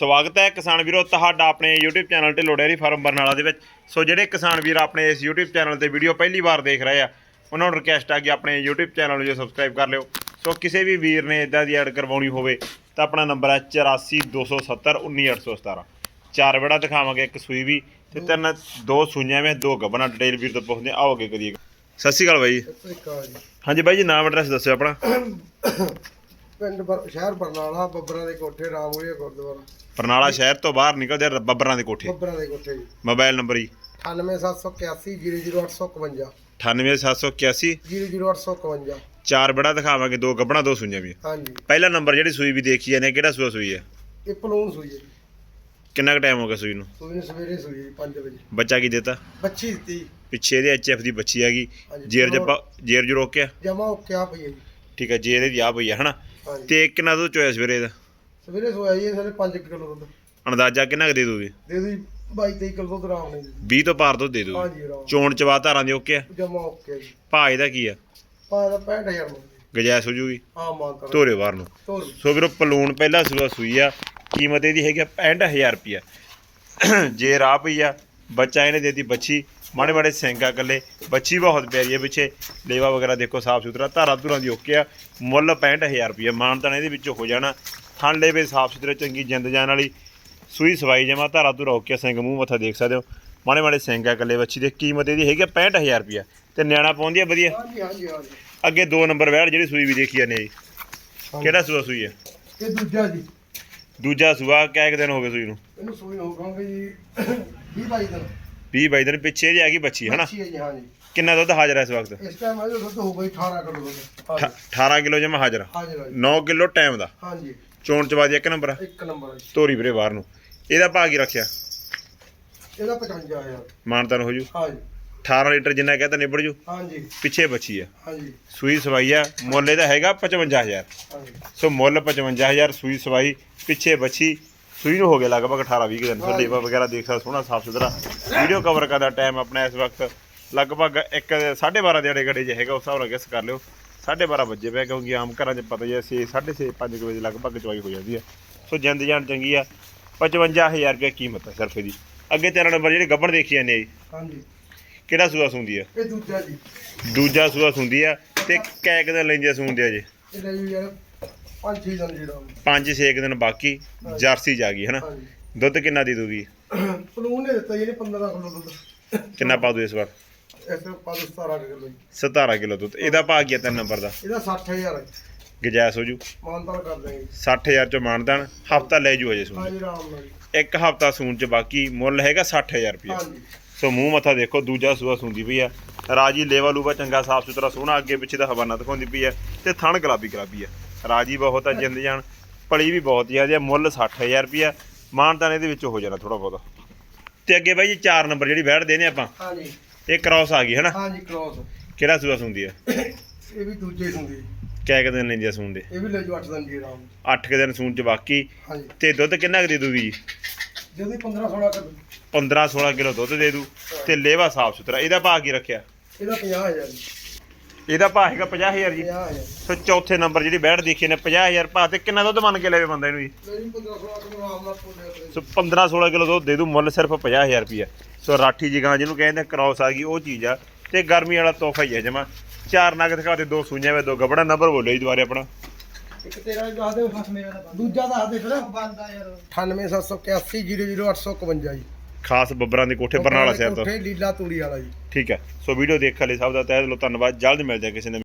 ਸਵਾਗਤ ਹੈ ਕਿਸਾਨ ਵੀਰੋ ਤੁਹਾਡਾ ਆਪਣੇ YouTube channel Dhillon dairy farm Barnala ਦੇ ਵਿੱਚ। ਸੋ ਜਿਹੜੇ ਕਿਸਾਨ ਵੀਰ ਆਪਣੇ ਇਸ YouTube ਚੈਨਲ ਤੇ ਵੀਡੀਓ ਪਹਿਲੀ ਵਾਰ ਦੇਖ ਰਹੇ ਆ ਉਹਨਾਂ ਨੂੰ ਰਿਕਵੈਸਟ ਆ ਕਿ ਆਪਣੇ YouTube ਚੈਨਲ ਨੂੰ ਜੋ ਸਬਸਕ੍ਰਾਈਬ ਕਰ ਲਿਓ। ਸੋ ਕਿਸੇ ਵੀ ਵੀਰ ਨੇ ਇਦਾਂ ਦੀ ਐਡ ਕਰਵਾਉਣੀ ਹੋਵੇ ਤਾਂ ਆਪਣਾ ਨੰਬਰ ਹੈ 8427191817 ਚਾਰ ਬੜਾ ਦਿਖਾਵਾਂਗੇ ਇੱਕ ਸੂਈ ਵੀ ਤੇ ਤਿੰਨ ਦੋ ਸੂਈਆਂ ਵਿੱਚ ਦੋ ਗੱਬਣਾ ਡਿਟੇਲ ਵੀਰ ਤੋਂ ਪੁੱਛਦੇ। ਆਓ ਅੱਗੇ ਕਰੀਏ। ਸਤਿ ਸ਼੍ਰੀ ਅਕਾਲ ਬਾਈ। ਸਤਿ ਸ੍ਰੀ ਅਕਾਲ ਜੀ। ਹਾਂਜੀ ਬਾਈ ਜੀ ਨਾਮ ਐਡਰੈਸ ਦੱਸਿਓ ਆਪਣਾ। ਪਿੰਡ ਸ਼ਹਿਰ ਬਰਨਾਲਾ ਬੱਬਰਾਂ ਦੇ ਕੋਠੇ ਰਾਮੂਏ ਗੁਰਦੁਆਰਾ। ਬਰਨਾਲਾ ਸ਼ਹਿਰ ਤੋਂ ਬਾਹਰ ਨਿਕਲਦੇ ਆ ਬੱਬਰਾਂ ਦੇ ਕੋਠੇ। ਬੱਬਰਾਂ ਦੇ ਕੋਠੇ ਜੀ। ਮੋਬਾਈਲ ਨੰਬਰ ਜੀ। 98781 00851 98781 00851 ਚਾਰ ਬੜਾ ਦਿਖਾਵਾਂਗੇ ਦੋ ਗੱਬਣਾ ਦੋ ਸੂਈਆਂ ਵੀ। ਹਾਂਜੀ। ਪਹਿਲਾ ਨੰਬਰ ਜਿਹੜੀ ਸੂਈ ਵੀ ਦੇਖੀ ਜਾਂਦੇ ਕਿਹੜਾ ਸੂਆ ਸੂਈ ਹੈ? ਇਹ ਪਲੂਨ ਸੂਈ ਹੈ ਜੀ। ਕਿੰਨਾ ਕੁ ਟਾਈਮ ਹੋ ਗਿਆ ਸੂਈ ਨੂੰ? ਸੂਈ ਨੂੰ ਸਵੇਰੇ ਸੂਈ ਹੈ ਜੀ 5 ਵਜੇ। ਬੱਚਾ ਕੀ ਦਿੱਤਾ? ਬੱਚੀ ਦਿੱਤੀ। ਪਿੱਛੇ ਇਹਦੇ ਐਚਐਫ ਦੀ ਬੱਚੀ ਹੈਗੀ ਹਾਂਜੀ, ਜੇਰ। ਜੱਪਾ ਜੇਰ ਜੂ ਰੋਕਿਆ ਜਮਾ ਕਿਆ ਪਈ ਹੈ ਜੀ। ਠੀਕ ਹੈ ਜੇਰ ਇਹਦੀ ਆ ਪਈ ਹੈ ਹਨਾ? ਹਾਂਜੀ। ਤੇ ਕਿੰਨਾ ਦੁੱਧ ਚੋਇਆ ਸਵੇਰੇ ਦਾ ਸਵੇਰੇ ਸੋਇਆ ਜੀ ਸਾਰੇ 5 ਕਿਲੋ ਦੁੱਧ। ਅੰਦਾਜ਼ਾ ਕਿੰਨਾ ਕੁ ਦੇ ਦੂਗੀ ਦੇ ਦੋ 22 23 ਕਿਲੋ ਦੁੱਧ ਆਰਾਮ ਨਾਲ ਜੀ। 20 ਤੋਂ ਪਾਰ ਦੁੱਧ ਦੇ ਦੂਗੀ ਹਾਂਜੀ ਆਰਾਮ ਚੋਣ ਚਵਾ ਧਾਰਾਂ ਦੀ ਓਕੇ ਆ? ਜਮਾ ਓਕੇ ਜੀ। ਭਾਅ ਇਹਦਾ ਕੀ ਆ? ਪਾ ਦਾ 65000 ਨੂੰ ਗਜੈਸ ਹੋ ਜੂਗੀ? ਆ ਮਾਂ ਕਰ ਧੋਰੇ ਬਾਹਰ ਨੂੰ। ਤੋਰ। ਸੋ ਵੀਰੋ ਪਲੂਣ ਪਹਿਲਾ ਸੂਆ ਸੂਈ ਆ। ਕੀਮਤ ਇਹਦੀ ਹੈਗੀ ਆ 65000 ਰੁਪਿਆ ਜੇ ਰਾਹ ਪਈ ਆ ਬੱਚਾ ਇਹਨੇ ਦੇਤੀ ਬੱਚੀ ਮਾੜੇ ਮਾੜੇ ਸਿੰਗਾ ਕੱਲੇ ਬੱਚੀ ਬਹੁਤ ਪਿਆਰੀ ਹੈ ਪਿੱਛੇ। ਲੇਵਾ ਵਗੈਰਾ ਦੇਖੋ ਸਾਫ਼ ਸੁਥਰਾ ਧਾਰਾ ਧੁਰਾਂ ਦੀ ਓਕੇ ਆ। ਮੁੱਲ 65000 ਰੁਪਿਆ ਮਾਨਤਾਨ ਇਹਦੇ ਵਿੱਚੋਂ ਹੋ ਜਾਣਾ ਥਣ ਲੇਵੇ ਸਾਫ਼ ਸੁਥਰੇ ਚੰਗੀ ਜਿੰਦ ਜਾਨ ਵਾਲੀ ਸੂਈ ਸਵਾਈ ਜਮਾ ਧਾਰਾ ਧੁਰਾ ਓਕੇ ਸਿੰਘ ਮੂੰਹ ਮੱਥਾ ਦੇਖ ਸਕਦੇ ਹੋ। ਮਾੜੇ ਮਾੜੇ ਸਿੰਗਾ ਕੱਲੇ ਬੱਚੀ ਦੀ ਕੀਮਤ ਇਹਦੀ ਹੈਗੀ ਆ 65000 ਰੁਪਿਆ ਤੇ ਨਿਆਣਾ ਪਾਉਂਦੀ ਆ ਵਧੀਆ? ਹਾਂਜੀ ਹਾਂਜੀ ਹਾਂਜੀ। ਅੱਗੇ ਦੋ ਨੰਬਰ ਵੈੜ ਜਿਹੜੀ ਸੂਈ ਵੀ ਦੇਖੀ ਜਾਂਦੇ ਆ ਜੀ। ਕਿਹੜਾ ਸੂਆ ਸੂਈ ਹੈ ਇਹ ਦੂਜਾ ਜੀ। ਦੂਜਾ ਸੂਆ ਕਿੰਨੇ ਕੁ ਦਿਨ ਹੋ ਗਏ ਸੂਈ ਨੂੰ? ਇਹਨੂੰ ਸੂਈ ਹੋ ਕਹਾਂਗੇ ਜੀ 20 22 ਦਿਨ। 20 22 ਦਿਨ ਪਿੱਛੇ ਜੀ ਆ ਗਈ ਬੱਚੀ ਹੈ ਜੀ ਹਾਂਜੀ। ਕਿੰਨਾ ਦੁੱਧ ਹਾਜ਼ਰ ਹੈ ਇਸ ਵਕਤ? ਇਸ ਟਾਈਮ ਇਹਦਾ ਦੁੱਧ ਹੋ ਗਈ 18 ਕਿਲੋ ਦੁੱਧ। ਹਾਂਜੀ 18 ਕਿਲੋ ਜਮਾ ਹਾਜ਼ਰ ਹਾਂਜੀ ਹਾਂਜੀ। 9 ਕਿਲੋ ਟਾਈਮ ਦਾ। ਹਾਂਜੀ। ਚੋਣ ਚ ਬਾਦੀ ਇੱਕ ਨੰਬਰ ਆ। ਇੱਕ ਨੰਬਰ ਹੈ ਜੀ। ਧੋਰੀ ਵੀਰੇ ਬਾਹਰ ਨੂੰ। ਇਹਦਾ ਭਾਅ ਕੀ ਰੱਖਿਆ? ਇਹਦਾ 55000 ਮਾਨਤਨ ਹੋ ਜੂ। ਹਾਂਜੀ 18 ਲੀਟਰ ਜਿੰਨਾ ਕਹਿੰਦਾ ਨਿਬੜ ਜੂ। ਹਾਂਜੀ ਪਿੱਛੇ ਬੱਚੀ ਆ। ਹਾਂਜੀ ਸੂਈ ਸਵਾਈ ਆ ਮੁੱਲ ਇਹਦਾ ਹੈਗਾ 55000 ਹਾਂਜੀ ਸੋ ਮੁੱਲ 55000 ਸੂਈ ਸਵਾਈ ਪਿੱਛੇ ਬੱਚੀ। ਸੂਈ ਨੂੰ ਹੋ ਗਿਆ ਲਗਭਗ 18 20 ਦਿਨ। ਫਿਰ ਲੇਵਾ ਵਗੈਰਾ ਦੇਖ ਸਕਦਾ ਸੋਹਣਾ ਸਾਫ਼ ਸੁਥਰਾ। ਵੀਡੀਓ ਕਵਰ ਕਰਦਾ ਟਾਈਮ ਆਪਣਾ ਇਸ ਵਕਤ ਲਗਭਗ 1 12:30 ਦੇ ਘੜੇ ਜੇ ਹੈਗਾ ਉਸ ਹਿਸਾਬ ਨਾਲ ਗੈਸ ਕਰ ਲਿਓ। 12:30 ਵਜੇ ਪਿਆ ਕਿਉਂਕਿ ਆਮ ਘਰਾਂ 'ਚ ਪਤਾ ਹੀ ਹੈ 6 6:30 5 ਵਜੇ ਲਗਭਗ ਚਵਾਈ ਹੋ ਜਾਂਦੀ ਹੈ ਸੋ ਜਿੰਦ ਜਾਨ ਚੰਗੀ ਆ। 55000 ਰੁਪਏ ਕੀਮਤ ਹੈ ਸਿਰਫ ਇਹਦੀ। ਅੱਗੇ ਤੇਰਾ ਨੰਬਰ ਜਿਹੜੇ ਗੱਬਣ ਦੇਖੀ ਜਾਂਦੇ ਆ ਜੀ। ਹਾਂਜੀ। ਕਿਹੜਾ ਸੂਆ ਸੁੰਦੀ ਆ? ਇਹ ਦੂਜਾ ਜੀ। ਦੂਜਾ ਸੂਆ ਸੁੰਦੀ ਆ ਤੇ ਕੈ ਕਿਦਾਂ ਲੈਂਦੇ ਸੁੰਦੇ ਆ ਜੀ। ਇਹਦਾ ਜੀ ਯਾਰ 5-6 ਦਿਨ ਜਿਹੜਾ 5-6 ਦਿਨ ਬਾਕੀ ਜਰਸੀ ਜਾ ਗਈ ਹਨਾ? ਦੁੱਧ ਕਿੰਨਾ ਦੇ ਦੂਗੀ ਪਲੂਨ ਨੇ ਦਿੱਤਾ ਜੀ ਇਹਨੇ 15 ਕਿਲੋ ਦੁੱਧ। ਕਿੰਨਾ ਪਾ ਦੂ ਇਸ ਵਾਰ? ਇਸ ਤੋਂ ਪਾ 17 ਕਿਲੋ ਜੀ। 17 ਕਿਲੋ ਦੁੱਧ। ਇਹਦਾ ਭਾਅ ਕੀ ਆ ਤਿੰਨ ਨੰਬਰ ਦਾ? ਇਹਦਾ 60000 ਹੈ ਗਜੈਸ ਹੋ ਜੂ। ਮਾਨਤਾਨ ਕਰ ਦੇਂਗੇ 60000 ਚੋਂ ਮਾਨਦਾਨ ਹਫਤਾ ਲੈ ਜੂ ਅਜੇ ਸੂਣ ਹਾਂਜੀ ਆਰਾਮ ਨਾਲ ਜੀ। ਇੱਕ ਹਫਤਾ ਸੂਣ ਚ ਬਾਕੀ ਮੁੱਲ ਹੈਗਾ 60000 ਰੁਪਏ ਹਾਂਜੀ। ਸੋ ਮੂੰਹ ਮੱਥਾ ਦੇਖੋ ਦੂਜਾ ਸੂਆ ਸੁੰਦੀ ਪਈ ਆ। ਰਾਜੀ ਲੇਵਾ ਲੂਵਾ ਚੰਗਾ ਸਾਫ਼ ਸੁਥਰਾ ਸੋਹਣਾ ਅੱਗੇ ਪਿੱਛੇ ਦਾ ਹਵਾਨਾ ਦਿਖਾਉਂਦੀ ਪਈ ਆ ਤੇ ਥਣ ਗੁਲਾਬੀ ਗੁਲਾਬੀ ਆ। ਰਾਜੀ ਬਹੁਤ ਆ ਜਿੰਦ ਜਾਨ। ਪਲੀ ਵੀ ਬਹੁਤ ਜ਼ਿਆਦਾ ਆ ਮੁੱਲ 60000 ਰੁਪਏ ਮਾਨਦਾਨ ਇਹਦੇ ਵਿੱਚ ਹੋ ਜਾਣਾ ਥੋੜਾ ਬਹੁਤਾ। ਤੇ ਅੱਗੇ ਬਾਈ ਜੀ 4 ਨੰਬਰ ਜਿਹੜੀ ਵੈੜ ਦੇਨੇ ਆਪਾਂ। ਹਾਂਜੀ। ਇਹ ਕ੍ਰਾਸ ਆ ਗਈ ਹੈ ਨਾ ਹਾਂਜੀ ਕ੍ਰੋਸ ਕਿਹੜਾ ਸੂਆ ਸੁੰਦੀ ਆ? ਇਹ ਵੀ ਦੂਜੇ ਜੀ। ਕਿਆ ਕੁ ਦਿਨ ਲੈਂਦੀ ਆ ਸੂਣ ਦੇ? ਇਹ ਵੀ ਲੈ ਜੋ 8 ਦਿਨ ਜੀ ਆਰਾਮ 8 ਕੁ ਦਿਨ ਸੂਣ ਚ ਬਾਕੀ। ਹਾਂਜੀ। ਤੇ ਦੁੱਧ ਕਿੰਨਾ ਕੁ ਦੇ ਦੂਗੀ ਜੀ ਜਦੋਂ 15 16 ਕਰ 15 16 ਕਿਲੋ ਦੁੱਧ ਦੇ ਦੂ। ਤੇ ਲੇਵਾ ਸਾਫ਼ ਸੁਥਰਾ। ਇਹਦਾ ਭਾਅ ਕੀ ਰੱਖਿਆ? ਇਹਦਾ 50000 ਜੀ। ਇਹਦਾ ਭਾਅ ਹੈਗਾ 50000 ਜੀ। 50000 ਸੋ ਚੌਥੇ ਨੰਬਰ ਜਿਹੜੀ ਬੈਠ ਦੇਖੀ ਨੇ 50000 ਭਾਅ ਤੇ ਕਿੰਨਾ ਦੁੱਧ ਮੰਨ ਕੇ ਲੈਵੇ ਬੰਦਾ ਇਹਨੂੰ ਜੀ? ਮੇਰੀ 15 16 ਕਿਲੋ ਆਰਾਮ ਨਾਲ ਪੁੱਲੇ ਤੇ ਸੋ 15 16 ਕਿਲੋ ਦੁੱਧ ਦੇ ਦੂ ਮੁੱਲ ਸਿਰਫ 50000 ਰੁਪਏ ਸੋ ਰਾਠੀ ਜੀ ਗਾਂ ਜਿਹਨੂੰ ਕਹਿੰਦੇ ਕ੍ਰਾਸ ਆ ਗਈ ਉਹ ਚੀਜ਼ ਆ। ਤੇ ਗਰਮੀ ਵਾਲਾ ਤੋਹਫਾ ਹੀ ਹੈ ਜਮਾ। ਚਾਰ ਨਗ ਦਿਖਾ ਦੇ ਦੋ ਸੂਈਆਂ ਵੇ ਦੋ ਗਬੜਾ ਨੰਬਰ ਬੋਲੋ ਜੀ ਦੁਬਾਰੇ ਆਪਣਾ। ਇੱਕ ਤੇਰਾ ਦੱਸ ਦੇ ਬਸ ਮੇਰਾ ਤਾਂ ਦੂਜਾ ਦੱਸ ਦੇ ਫਿਰ। ਬੰਦਾ ਯਾਰ। 98781 00851 ਜੀ। ਖਾਸ ਬੱਬਰਾਂ ਦੇ ਕੋਠੇ ਬਰਨਾਲਾ ਸ਼ਹਿਰ ਤੋਂ। ਕੋਠੇ ਲੀਲਾ ਤੂੜੀ ਵਾਲਾ ਜੀ। ਠੀਕ ਹੈ। ਸੋ ਵੀਡੀਓ ਦੇਖਣ ਲਈ ਸਭ ਦਾ ਤਹਿ ਦਿਲੋਂ ਧੰਨਵਾਦ। ਜਲਦ ਮਿਲਦੇ ਹਾਂ ਕਿਸੇ ਨਵੀਂ